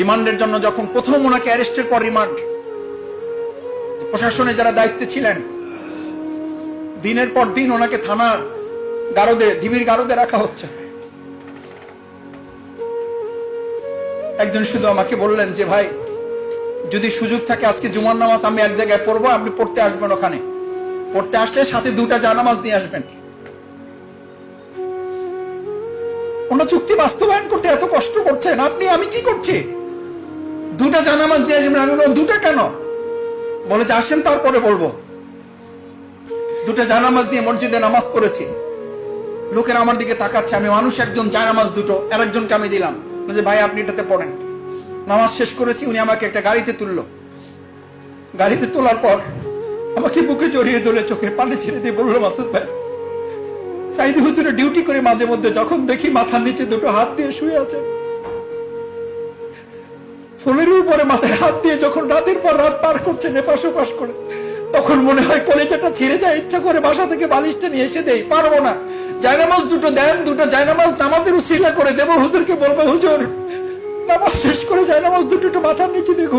রিমান্ডের জন্য যখন প্রথম ওনাকে অ্যারেস্টের পর রিমান্ড, প্রশাসনে যারা দায়িত্বে ছিলেন, দিনের পর দিন ওনাকে থানার গারদে, ডিবির গারদে রাখা হচ্ছে। একজন শুধু আমাকে বললেন যে, ভাই, যদি সুযোগ থাকে আজকে জুমার নামাজ আমি এক জায়গায় পড়ব, আপনি পড়তে আসবেন ওখানে। পড়তে আসলে সাথে দুটা জানামাজ নিয়ে আসবেন। ওনার চুক্তি বাস্তবায়ন করতে এত কষ্ট করছেন, আপনি, আমি কি করছি? দুটা জানামাজ দিয়ে আসবেন। আমি বললাম দুটা কেন? বলে যে, আসেন, তারপরে বলব। দুটা জানামাজ দিয়ে মসজিদে নামাজ পড়েছি। লোকের আমার দিকে তাকাচ্ছে। আমি মানুষ, একজন জানামাজ দুটো আর একজনকে আমি দিলাম। যে, ভাই, আপনি এটাতে পড়েন। নামাজ শেষ করেছি, উনি আমাকে একটা গাড়িতে তুললো। গাড়িতে তোলার পর আমাকে বুকে জড়িয়ে ধরে চোখে পানি ছেড়ে দিয়ে বলল, মাসুদ ভাই, সাইদি হুজুরে ডিউটি করে মাঝে মধ্যে যখন দেখি মাথার নিচে দুটো হাত দিয়ে শুয়ে আছে ফুলের উপরে মাথায় হাত দিয়ে যখন রাতের পর রাত পার করছেন এপাশ ওপাশ করে, তখন মনে হয় কলেজাটা ছিঁড়ে যায় ইচ্ছা করে বাসা থেকে বালিশটা নিয়ে এসে দেয়, পারব না। জায়নামাজ দুটো দেন, দুটো জায়নামাজ নামাজের উশিলা করে দেব, হুজুরকে বলব, হুজুর, নামাজ শেষ করে জায়নামাজ দুটো মাথার নিচে দিয়ে